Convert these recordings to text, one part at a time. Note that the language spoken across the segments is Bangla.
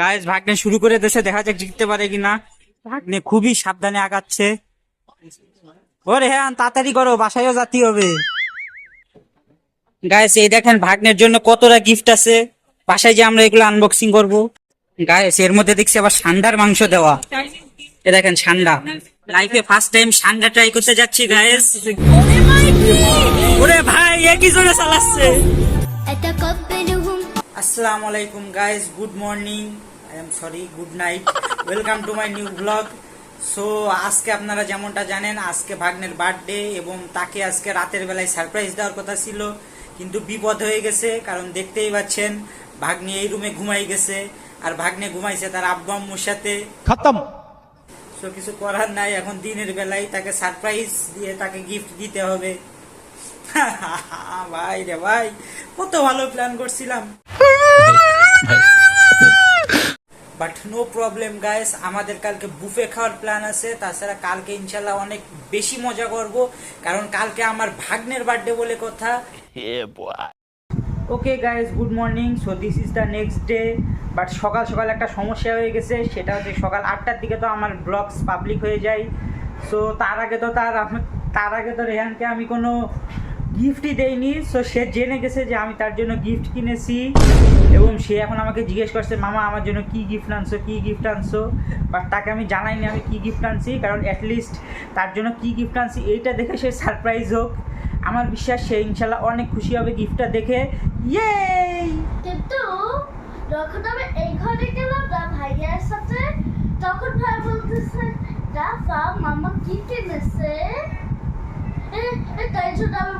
গায়েস ভাগ্নে শুরু করে দেশে দেখা যাক জিততে পারে কিনা। ভাগ্নে? খুবই সাবধানে আগাচ্ছে। ওরে হ্যাঁ তাড়াতাড়ি করো বাসায়ও জাতি হবে। গায়েস এই দেখেন ভাগ্নের জন্য কতটা গিফট আছে। বাসায় যে আমরা এগুলো আনবক্সিং করব। গায়েস এর মধ্যে দেখছি আবার সান্ডার মাংস দেওয়া। এ দেখেন সান্ডা। লাইফে ফার্স্ট টাইম সান্ডা ট্রাই করতে যাচ্ছি গায়েস ওরে ভাই একই জোরে চালাচ্ছে। আসসালামু আলাইকুম guys good morning I am sorry good night welcome to my new blog so আজকে আপনারা যেমনটা জানেন আজকে ভাগ্নের বার্থডে এবং তাকে আজকে রাতের বেলায় সারপ্রাইজ দেওয়ার কথা ছিল। কিন্তু বিপদ হয়ে গেছে কারণ দেখতেই পাচ্ছেন ভাগ্নি এই রুমে ঘুমাই গেছে। আর ভাগ্নে ঘুমাইছে তার আব্বু আম্মুর সাথে। খতম। সো কিছু করার নাই এখন দিনের বেলায় তাকে সারপ্রাইজ দিয়ে তাকে গিফট দিতে হবে। ভাই রে ভাই কত ভালো প্ল্যান করছিলাম। বাট নো প্রবলেম গাইস আমাদের কালকে বুফে খাওয়ার প্ল্যান আছে। তাছাড়া কালকে ইনশাল্লাহ অনেক বেশি মজা করব। কারণ কালকে আমার ভাগ্নের বার্থডে বলে কথা। Okay guys good morning so this is the next day but সকাল সকাল একটা সমস্যা হয়ে গেছে। সেটা হচ্ছে সকাল আটটার দিকে তো আমার ব্লগস পাবলিক হয়ে যায়। সো তার আগে তো তার তার আগে তো রেহানকে আমি কোনো গিফটই দেয়নি সো সে জেনে গেছে যে আমি তার জন্য গিফট কিনেছি এবং সে এখন আমাকে জিজ্ঞেস করছে, মামা, আমার জন্য কি গিফট আনছো, কি গিফট আনছো? বাট তাকে আমি জানাইনি আমি কি গিফট আনছি, কারণ অ্যাটলিস্ট তার জন্য কি গিফট আনছি এইটা দেখে সে সারপ্রাইজ হোক। আমার বিশ্বাস সে ইনশাল্লাহ অনেক খুশি হবে গিফটটা দেখে। ইয়ে কিন্তু যখন আমি এই ঘরে গেলাম সাথে, তখন ভাই বলতেছে মামা কি কিনেছে এ, এ, তাই জন্য আমি বললাম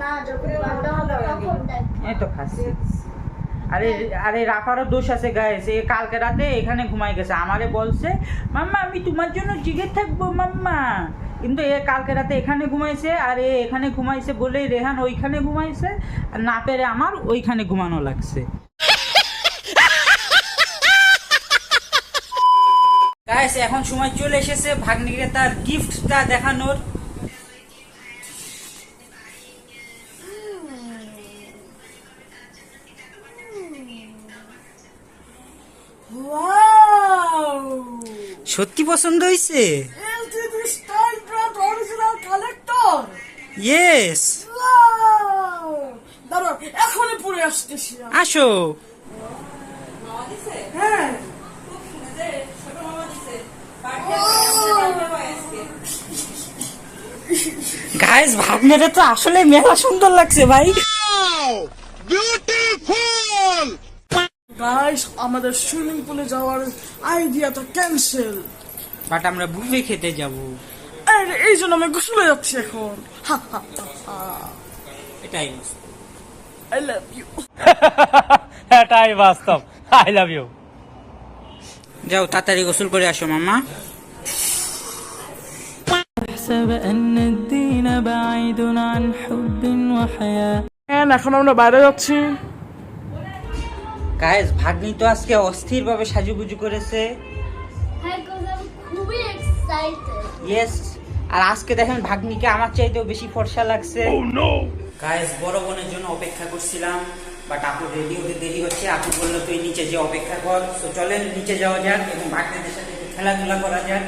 না যখন বান্ধব হবে তখন দেখ। এই তো খাসি আরে আরে রাফারও দোষ আছে গায়ে এ কালকে রাতে এখানে ঘুমাই গেছে। আমারে বলছে মাম্মা আমি তোমার জন্য জিগে থাকব মাম্মা। কিন্তু এ কালকে রাতে এখানে ঘুমাইছে আর এ এখানে ঘুমাইছে বলেই রেহান ওইখানে ঘুমাইছে আর না পেরে আমার ওইখানে ঘুমানো লাগছে। গাইস এখন সময় চলে এসেছে ভাগ্নিকে তার গিফটটা দেখানোর। সত্যি পছন্দ হয়েছে. ইয়েস আসো। হ্যাঁ গাইস তো আসলে মেলা সুন্দর লাগছে ভাই। গাইস আমাদের সুইমিং পুলে যাওয়ার আইডিয়া তো ক্যান্সেল বাট আমরা বুফে খেতে যাব। আর এই জন্য আমি গোসলে যাচ্ছি এখন। এটাই আই লাভ ইউ এটাই বাস্তব। আই লাভ ইউ যাও তাড়াতাড়ি গোসল করে আসো মামা। এখন আমরা বাইরে যাচ্ছি। গাইস ভাগ্নি তো আজকে অস্থির ভাবে সাজুগুজু করেছে। হ্যাঁ ইয়েস আর আজকে দেখেন ভাগ্নিকে আমার চাইতেও বেশি ফর্সা লাগছে। গাইস বড় বোনের জন্য অপেক্ষা করছিলাম বাট আপু রেডি হতে দেরি হচ্ছে। আপু বলল তুই নিচে যে অপেক্ষা কর। তো চলেন নিচে যাওয়া যাক এবং ভাগ্নিদের সাথে একটু খেলাধুলা করা যাক।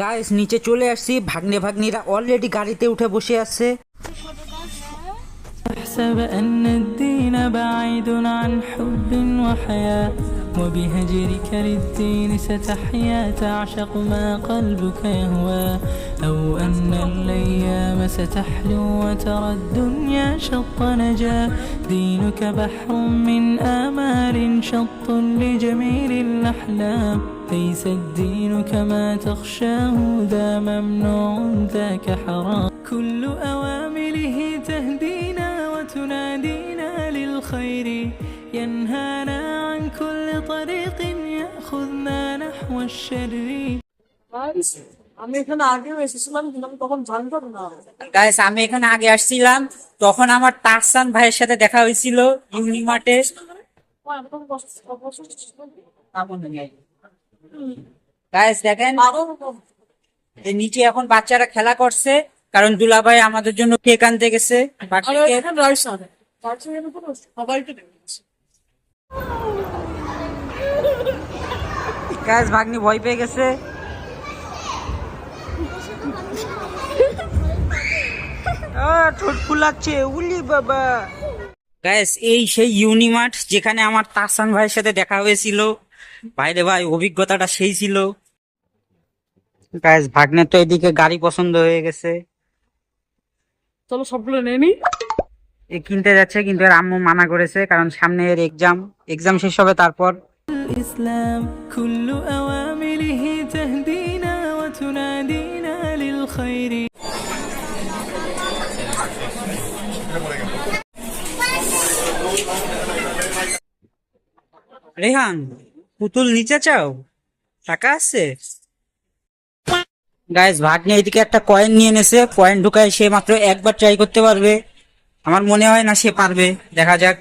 গাইস নিচে চলে আসছি। ভাগ্নে ভাগ্নিরা অলরেডি গাড়িতে উঠে বসে আছে। احسب أن الدين بعيد عن حب وحياة وبهجرك للدين ستحيا تعشق ما قلبك يهوى. أو أن الأيام ستحلو وترى الدنيا شط نجاة دينك بحر من آمال شط لجميل الأحلام. ليس الدين كما تخشاه ذا ممنوع ذاك حرام. كل أوامره تهدينا وتنادينا للخير ينهانا عن كل طريق يأخذنا نحو الشر Guys, আমি এখানে আগেও এসেছিলাম কিন্তু আমি তখন জানতাম না গাইস আমি এখানে আগে আসছিলাম তখন আমার তারসান ভাইয়ের সাথে দেখা হয়েছিল ইউনিমার্টে আমি তখন বস- বস- গাইস দেখেন যে নিচে এখন বাচ্চারা খেলা করছে কারণ দুলাভাই আমাদের জন্য কেক আনতে গেছে গাইস ভাগ্নি ভয় পেয়ে গেছে। ঠোঁট ফুলাচ্ছে উলি বাবা। গাইস এই সেই ইউনিমার্ট যেখানে আমার তাসান ভাইয়ের সাথে দেখা হয়েছিল। ভাইরে ভাই অভিজ্ঞতাটা সেই ছিল। গাইস ভাগ্নের তো এদিকে গাড়ি পছন্দ হয়ে গেছে। চলো সবগুলো নিয়ে নি। এ কিনতে যাচ্ছে কিন্তু এর আম্মু মানা করেছে কারণ সামনে এর এক্সাম এক্সাম শেষ হবে তারপর। ইসলাম কুল্লু আওয়ামিলহি তাহদিনা ওয়া তুনাদিনা লিল খাইরি। রেহান পুতুল নিচে চাও? টাকা আছে? গাইস ভাগ্নে এদিকে একটা কয়েন নিয়ে এনেছে। কয়েন ঢুকায় সে মাত্র একবার ট্রাই করতে পারবে। আমার মনে হয় না সে পারবে। দেখা যাক।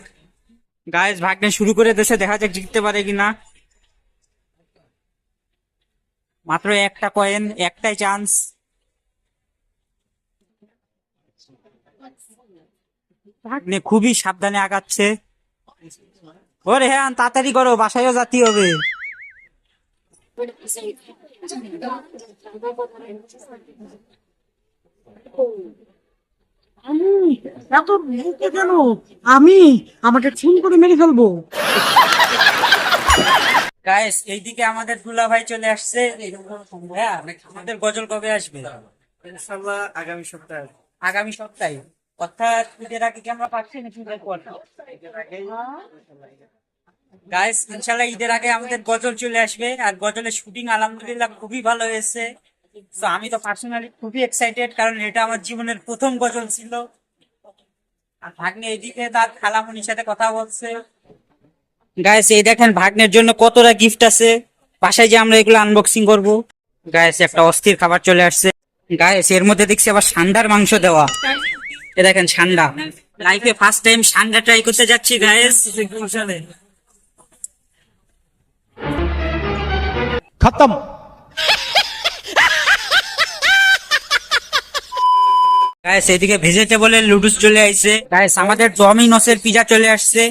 গাইস ভাগ্নে শুরু করে দেশে দেখা যাক জিততে পারে কিনা। মাত্র একটা কয়েন একটাই চান্স ভাগ্নে খুবই সাবধানে আগাচ্ছে। ওরে হ্যাঁ তাড়াতাড়ি করো, বাসায়ও জাতি হবে। এত মুখে কেন আমি আমাকে খুন করে মেরে ফেলব গাইস এইদিকে আমাদের দুলা ভাই চলে আসছে। আমাদের গজল কবে আসবে? আগামী সপ্তাহে। আগামী সপ্তাহে। অর্থাৎ ঈদের আগে কি আমরা পাচ্ছি নাকি ঈদের পর? গাইস ইনশাল্লাহ ঈদের আগে আমাদের গজল চলে আসবে। আর গজলের শুটিং আলহামদুলিল্লাহ খুবই ভালো হয়েছে। তো আমি তো পার্সোনালি খুবই এক্সাইটেড কারণ এটা আমার জীবনের প্রথম গজল ছিল। আর ভাগ্নে এদিকে তার খালামনির সাথে কথা বলছে। গাইস এই দেখেন ভাগ্নের জন্য কতটা গিফট আছে। বাসায় যে আমরা এগুলো আনবক্সিং করব। গাইস একটা অস্থির খাবার চলে আসছে। গাইস এর মধ্যে দেখছি আবার সান্ডার মাংস দেওয়া। এ দেখেন সান্ডা। লাইফে ফার্স্ট টাইম সান্ডা ট্রাই করতে যাচ্ছি গাইস খতম। গাইস এদিকে ভেজিটেবলের লুডুস চলে আসছে। গাইস আমাদের ডমিনোসের পিজা চলে আসছে।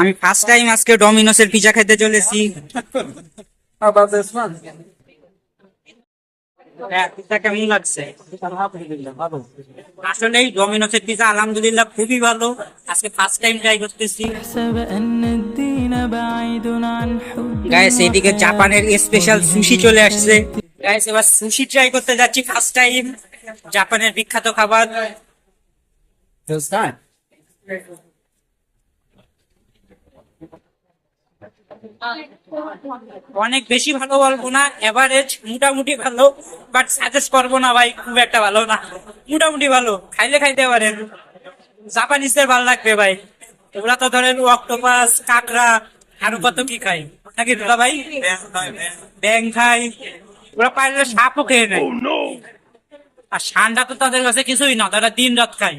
আমি ফার্স্ট টাইম আজকে ডমিনোসের পিজা খেতে চলেছি। হ্যাঁ, কেমন লাগছে? ডমিনোসের পিজা আলহামদুলিল্লাহ খুবই ভালো। আজকে ফার্স্ট টাইম ট্রাই করতেছি। গাইস এদিকে জাপানের স্পেশাল সুশি চলে আসছে। গাইস এবার সুশি ট্রাই করতে যাচ্ছি ফার্স্ট টাইম জাপানের বিখ্যাত খাবার। অনেক বেশি ভালো বলব না এভারেজ মোটামুটি ভালো বাট সাজেস্ট করব না ভাই, খুব একটা ভালো না। মোটামুটি ভালো, খাইলে খাইতে পারেন। জাপানিজদের ভালো লাগবে ভাই। ওরা তো ধরেন অক্টোপাস কাঁকড়া আরো কত কি খাই নাকি দুলা ভাই ব্যাং খাই ওরা পারলে সাপও খেয়ে নেয় আর ঠান্ডা তো তাদের কাছে কিছুই না তারা দিন রাত খায়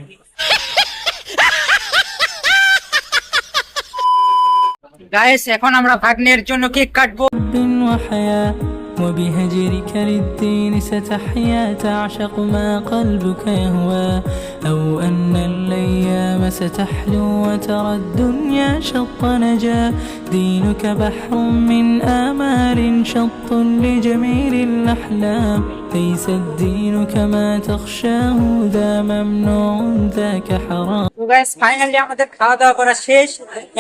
গায়েস এখন আমরা ভাগ্নের জন্য কেক কাটবো حب وحياة وبهجرك للدين ستحيا تعشق ما قلبك يهوى أو أن الأيام ستحلو وترى الدنيا شط نجا دينك بحر من آمال شط لجميل الأحلام ليس الدين كما تخشاه ذا ممنوع ذاك حرام তো গাইস ফাইনালি আমাদের খাওয়া দাওয়া করা শেষ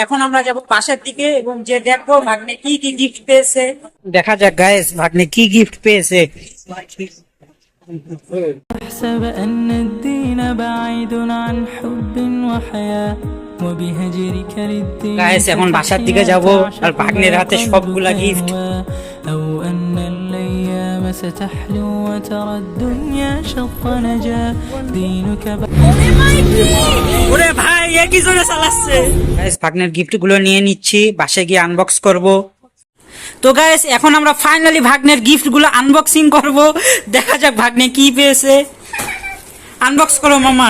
এখন আমরা যাব পাশের দিকে এবং যে দেখবো ভাগ্নে কি কি গিফট পেয়েছে দেখা যাক গাইস ভাগ্নে কি গিফট পেয়েছে احسب أن الدين بعيد عن حب وحياة وبهجرك للدين Guys, এখন বাসার দিকে যাবো, আর ভাগ্নের হাতে সবগুলা gift. أو أن الأيام ستحلو وترى الدنيا شط نجا دينك ওরে ভাই একই জোরে চালাচ্ছে গাইস ভাগ্নের গিফট গুলো নিয়ে নিচ্ছি বাসায় গিয়ে আনবক্স করব তো গাইস এখন আমরা ফাইনালি ভাগ্নের গিফট গুলো আনবক্সিং করব দেখা যাক ভাগ্নে কি পেয়েছে আনবক্স করো মামা।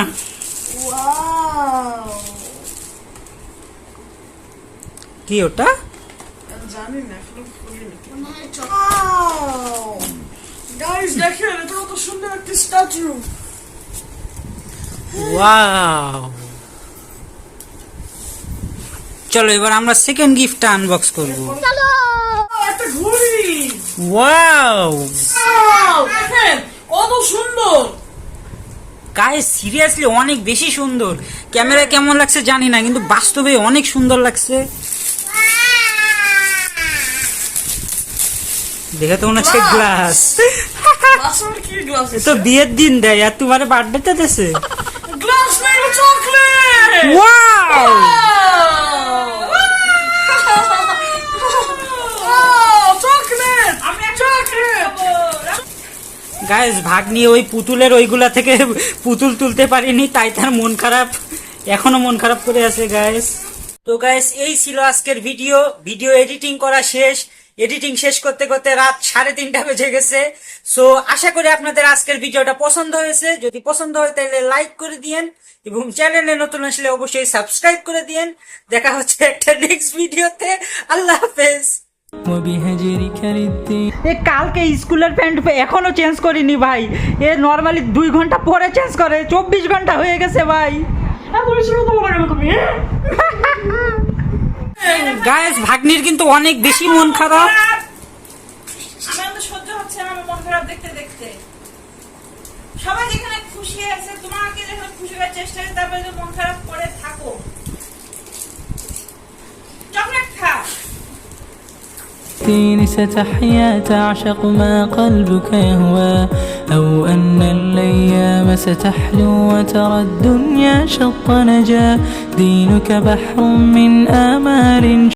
কি ওটা? গাইস দেখেন এটা কত সুন্দর একটা স্ট্যাচু ওয়াও চলো এবার আমরা সেকেন্ড গিফটটা আনবক্স করব। চলো! একটা ঘড়ি ওয়াও দেখেন কত সুন্দর! গায়ে সিরিয়াসলি অনেক বেশি সুন্দর। ক্যামেরা কেমন লাগছে জানি না কিন্তু বাস্তবে অনেক সুন্দর লাগছে। দেখে তো মনে হচ্ছে গ্লাস তো বিয়ের দিন দেয় আর তোমার বার্থডেতে গ্লাস চকলেট ওয়াও চকলেট আমি চকলেট গায়েস ভাগ নিয়ে ওই পুতুলের ওইগুলা থেকে পুতুল তুলতে পারিনি, তাই তার মন খারাপ। এখনও মন খারাপ করে আছে গায়েস তো গায়েস এই ছিল আজকের ভিডিও ভিডিও এডিটিং করা শেষ। এডিটিং শেষ করতে করতে রাত সাড়ে তিনটা বেজে গেছে। সো আশা করি আপনাদের আজকের ভিডিওটা পছন্দ হয়েছে। যদি পছন্দ হয়, তাহলে লাইক করে দিয়েন এবং চ্যানেলে নতুন আসলে অবশ্যই সাবস্ক্রাইব করে দিয়েন। দেখা হচ্ছে একটা নেক্সট ভিডিওতে আল্লাহ হাফেজ। এ কালকে স্কুলের প্যান্ট এখনও চেঞ্জ করিনি ভাই। এ নর্মালি দুই ঘণ্টা পরে চেঞ্জ করে। চব্বিশ ঘণ্টা হয়ে গেছে ভাই। গায়েস ভাগ্নির কিন্তু অনেক বেশি মন খারাপ। সহ্য হচ্ছে আমার মন খারাপ দেখতে দেখতে। সবাই যেখানে খুশি আছে তোমাকে যখন খুশি করার চেষ্টা তারপরে মন খারাপ করে থাকো। চকলেট খা। ستحيا تعشق ما قلبك يهوى أو أن الأيام ستحلو وترى الدنيا شط نجا. دينك بحر من آمال